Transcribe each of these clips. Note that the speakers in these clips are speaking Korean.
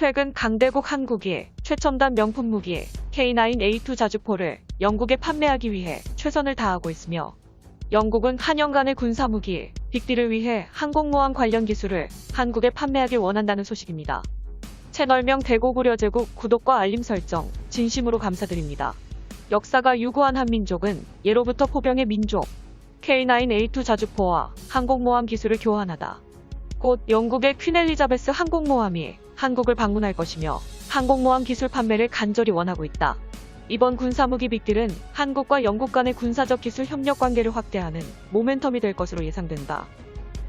최근 강대국 한국이 최첨단 명품 무기 K9A2 자주포를 영국에 판매하기 위해 최선을 다하고 있으며 영국은 한영간의 군사무기 빅딜을 위해 항공모함 관련 기술을 한국에 판매하길 원한다는 소식입니다. 채널명 대고구려제국 구독과 알림 설정 진심으로 감사드립니다. 역사가 유구한 한민족은 예로부터 포병의 민족 K9A2 자주포와 항공모함 기술을 교환하다. 곧 영국의 퀸 엘리자베스 항공모함이 한국을 방문할 것이며 항공모함 기술 판매를 간절히 원하고 있다. 이번 군사무기 빅딜은 한국과 영국 간의 군사적 기술 협력 관계를 확대하는 모멘텀이 될 것으로 예상된다.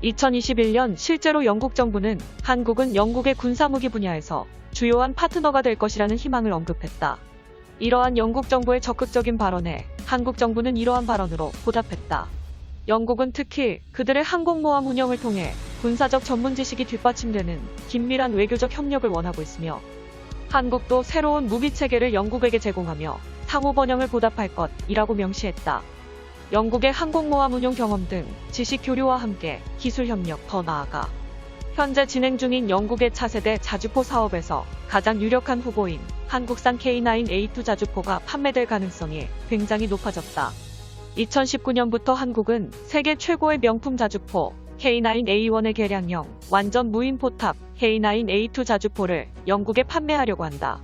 2021년 실제로 영국 정부는 한국은 영국의 군사무기 분야에서 주요한 파트너가 될 것이라는 희망을 언급했다. 이러한 영국 정부의 적극적인 발언에 한국 정부는 이러한 발언으로 보답했다. 영국은 특히 그들의 항공모함 운영을 통해 군사적 전문 지식이 뒷받침되는 긴밀한 외교적 협력을 원하고 있으며 한국도 새로운 무기 체계를 영국에게 제공하며 상호 번영을 보답할 것이라고 명시했다. 영국의 항공모함 운용 경험 등 지식 교류와 함께 기술 협력 더 나아가 현재 진행 중인 영국의 차세대 자주포 사업에서 가장 유력한 후보인 한국산 K9A2 자주포가 판매될 가능성이 굉장히 높아졌다. 2019년부터 한국은 세계 최고의 명품 자주포 K9A1의 개량형 완전 무인 포탑 K9A2 자주포를 영국에 판매하려고 한다.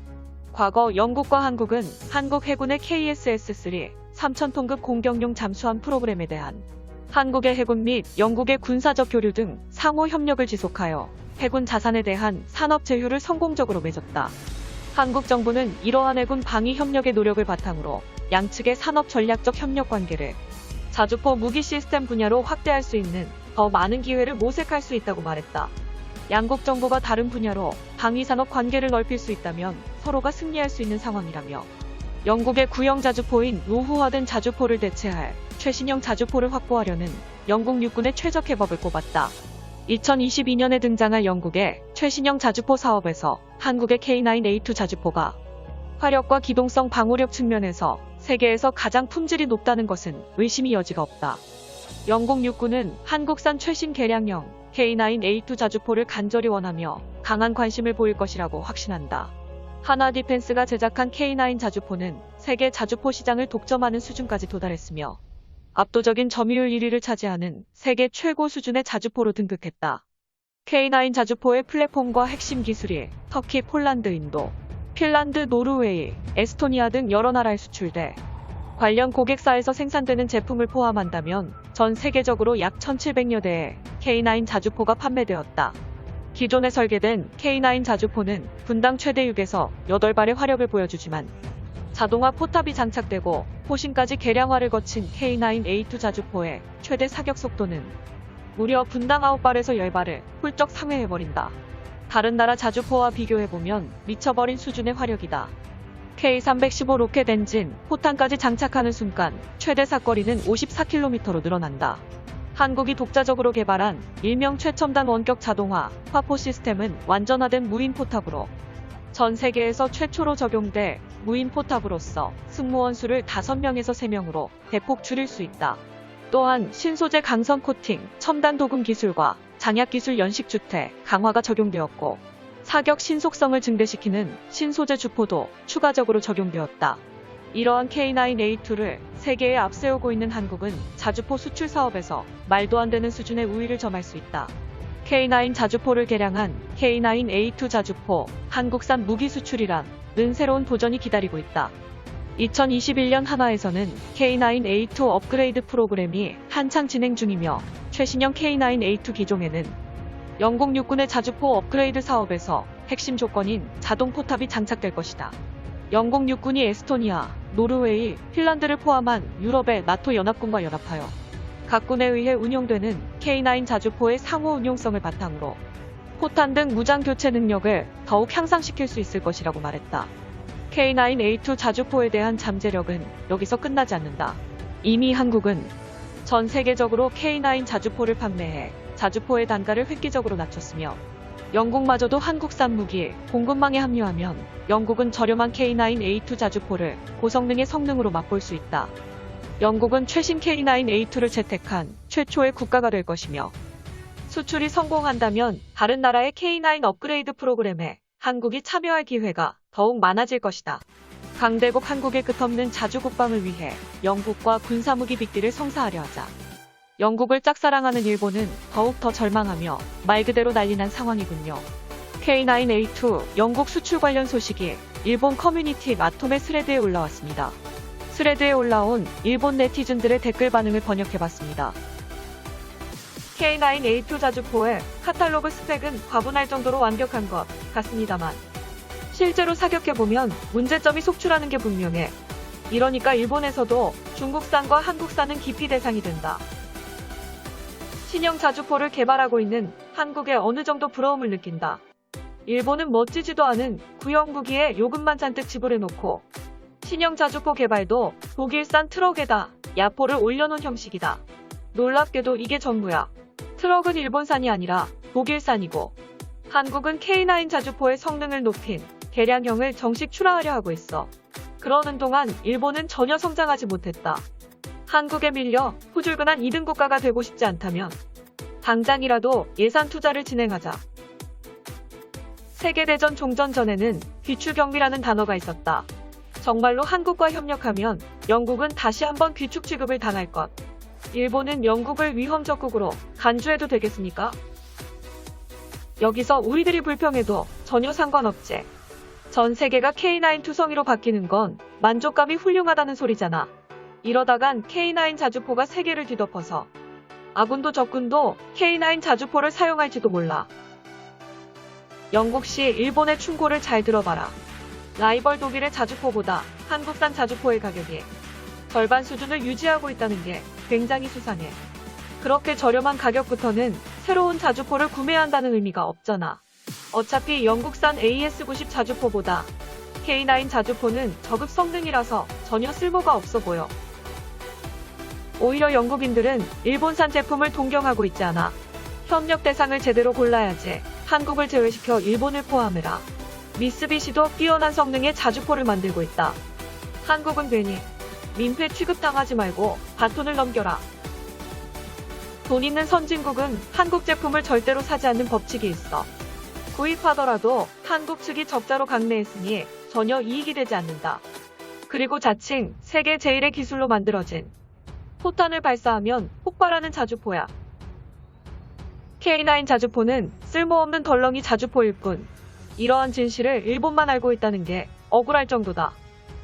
과거 영국과 한국은 한국 해군의 KSS-3 3000톤급 공격용 잠수함 프로그램에 대한 한국의 해군 및 영국의 군사적 교류 등 상호 협력을 지속하여 해군 자산에 대한 산업 제휴를 성공적으로 맺었다. 한국 정부는 이러한 해군 방위 협력의 노력을 바탕으로 양측의 산업 전략적 협력 관계를 자주포 무기 시스템 분야로 확대할 수 있는 더 많은 기회를 모색할 수 있다고 말했다. 양국 정부가 다른 분야로 방위 산업 관계를 넓힐 수 있다면 서로가 승리할 수 있는 상황이라며 영국의 구형 자주포인 노후화된 자주포를 대체할 최신형 자주포를 확보하려는 영국 육군의 최적 해법을 꼽았다. 2022년에 등장할 영국의 최신형 자주포 사업에서 한국의 K9A2 자주포가 화력과 기동성 방호력 측면에서 세계에서 가장 품질이 높다는 것은 의심이 여지가 없다. 영국 육군은 한국산 최신 개량형 K9A2 자주포를 간절히 원하며 강한 관심을 보일 것이라고 확신한다. 하나 디펜스가 제작한 K9 자주포는 세계 자주포 시장을 독점하는 수준까지 도달했으며 압도적인 점유율 1위를 차지하는 세계 최고 수준의 자주포로 등극했다. K9 자주포의 플랫폼과 핵심 기술이 터키, 폴란드, 인도, 핀란드, 노르웨이, 에스토니아 등 여러 나라에 수출돼 관련 고객사에서 생산되는 제품을 포함한다면 전 세계적으로 약 1,700여 대의 K9 자주포가 판매되었다. 기존에 설계된 K9 자주포는 분당 최대 6에서 8발의 화력을 보여주지만 자동화 포탑이 장착되고 포신까지 개량화를 거친 K9A2 자주포의 최대 사격 속도는 무려 분당 9발에서 10발을 훌쩍 상회해버린다. 다른 나라 자주포와 비교해보면 미쳐버린 수준의 화력이다. K315 로켓 엔진, 포탄까지 장착하는 순간 최대 사거리는 54km로 늘어난다. 한국이 독자적으로 개발한 일명 최첨단 원격 자동화 화포 시스템은 완전화된 무인 포탑으로 전 세계에서 최초로 적용돼 무인 포탑으로서 승무원 수를 5명에서 3명으로 대폭 줄일 수 있다. 또한 신소재 강선 코팅, 첨단 도금 기술과 장약 기술 연식 주태 강화가 적용되었고 사격 신속성을 증대시키는 신소재 주포도 추가적으로 적용되었다. 이러한 K9A2를 세계에 앞세우고 있는 한국은 자주포 수출 사업에서 말도 안 되는 수준의 우위를 점할 수 있다. K9 자주포를 개량한 K9A2 자주포 한국산 무기 수출이란 는 새로운 도전이 기다리고 있다. 2021년 한화에서는 K9A2 업그레이드 프로그램이 한창 진행 중이며 최신형 K9A2 기종에는 영국 육군의 자주포 업그레이드 사업에서 핵심 조건인 자동 포탑이 장착될 것이다. 영국 육군이 에스토니아, 노르웨이, 핀란드를 포함한 유럽의 나토 연합군과 연합하여 각 군에 의해 운용되는 K9 자주포의 상호 운용성을 바탕으로 포탄 등 무장 교체 능력을 더욱 향상시킬 수 있을 것이라고 말했다. K9A2 자주포에 대한 잠재력은 여기서 끝나지 않는다. 이미 한국은 전 세계적으로 K9 자주포를 판매해 자주포의 단가를 획기적으로 낮췄으며 영국마저도 한국산 무기 공급망에 합류하면 영국은 저렴한 K9A2 자주포를 고성능의 성능으로 맛볼 수 있다. 영국은 최신 K9A2를 채택한 최초의 국가가 될 것이며 수출이 성공한다면 다른 나라의 K9 업그레이드 프로그램에 한국이 참여할 기회가 더욱 많아질 것이다. 강대국 한국의 끝없는 자주국방을 위해 영국과 군사무기 빅딜을 성사하려 하자. 영국을 짝사랑하는 일본은 더욱 더 절망하며 말 그대로 난리난 상황이군요. K9A2 영국 수출 관련 소식이 일본 커뮤니티 마톰의 스레드에 올라왔습니다. 스레드에 올라온 일본 네티즌들의 댓글 반응을 번역해봤습니다. K9A2 자주포의 카탈로그 스펙은 과분할 정도로 완벽한 것 같습니다만 실제로 사격해보면 문제점이 속출하는 게 분명해. 이러니까 일본에서도 중국산과 한국산은 기피 대상이 된다. 신형 자주포를 개발하고 있는 한국에 어느 정도 부러움을 느낀다. 일본은 멋지지도 않은 구형 무기에 요금만 잔뜩 지불해놓고 신형 자주포 개발도 독일산 트럭에다 야포를 올려놓은 형식이다. 놀랍게도 이게 전부야. 트럭은 일본산이 아니라 독일산이고 한국은 K9 자주포의 성능을 높인 개량형을 정식 출하하려 하고 있어. 그러는 동안 일본은 전혀 성장하지 못했다. 한국에 밀려 후줄근한 2등 국가가 되고 싶지 않다면 당장이라도 예산 투자를 진행하자. 세계대전 종전 전에는 귀추경비라는 단어가 있었다. 정말로 한국과 협력하면 영국은 다시 한번 귀축 취급을 당할 것. 일본은 영국을 위험적국으로 간주해도 되겠습니까? 여기서 우리들이 불평해도 전혀 상관없지. 전 세계가 K9 투성이로 바뀌는 건 만족감이 훌륭하다는 소리잖아. 이러다간 K9 자주포가 세계를 뒤덮어서 아군도 적군도 K9 자주포를 사용할지도 몰라. 영국시 일본의 충고를 잘 들어봐라. 라이벌 독일의 자주포보다 한국산 자주포의 가격이 절반 수준을 유지하고 있다는 게 굉장히 수상해. 그렇게 저렴한 가격부터는 새로운 자주포를 구매한다는 의미가 없잖아. 어차피 영국산 AS90 자주포보다 K9 자주포는 저급 성능이라서 전혀 쓸모가 없어 보여. 오히려 영국인들은 일본산 제품을 동경하고 있지 않아. 협력 대상을 제대로 골라야지. 한국을 제외시켜 일본을 포함해라. 미쓰비시도 뛰어난 성능의 자주포를 만들고 있다. 한국은 괜히 민폐 취급당하지 말고 바톤을 넘겨라. 돈 있는 선진국은 한국 제품을 절대로 사지 않는 법칙이 있어. 구입하더라도 한국 측이 적자로 강매했으니 전혀 이익이 되지 않는다. 그리고 자칭 세계 제일의 기술로 만들어진 포탄을 발사하면 폭발하는 자주포야. K9 자주포는 쓸모없는 덜렁이 자주포일 뿐 이러한 진실을 일본만 알고 있다는 게 억울할 정도다.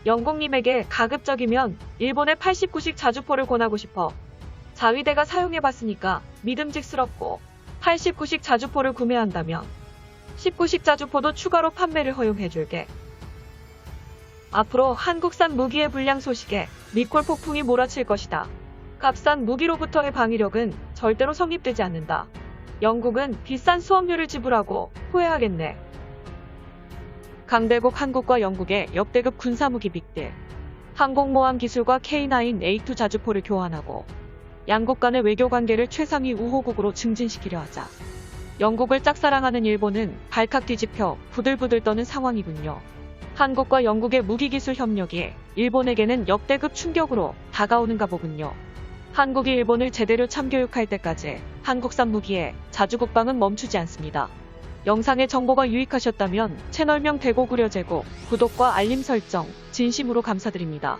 영국님에게 가급적이면 일본의 89식 자주포를 권하고 싶어. 자위대가 사용해봤으니까 믿음직스럽고 89식 자주포를 구매한다면 19식 자주포도 추가로 판매를 허용해줄게. 앞으로 한국산 무기의 불량 소식에 미콜 폭풍이 몰아칠 것이다. 값싼 무기로부터의 방위력은 절대로 성립되지 않는다. 영국은 비싼 수업료를 지불하고 후회하겠네. 강대국 한국과 영국의 역대급 군사무기 빅딜. 항공모함 기술과 K9A2 자주포를 교환하고 양국 간의 외교 관계를 최상위 우호국으로 증진시키려 하자. 영국을 짝사랑하는 일본은 발칵 뒤집혀 부들부들 떠는 상황이군요. 한국과 영국의 무기기술 협력이 일본에게는 역대급 충격으로 다가오는가 보군요. 한국이 일본을 제대로 참교육할 때까지 한국산 무기에 자주국방은 멈추지 않습니다. 영상의 정보가 유익하셨다면 채널명 대고구려제고 구독과 알림 설정 진심으로 감사드립니다.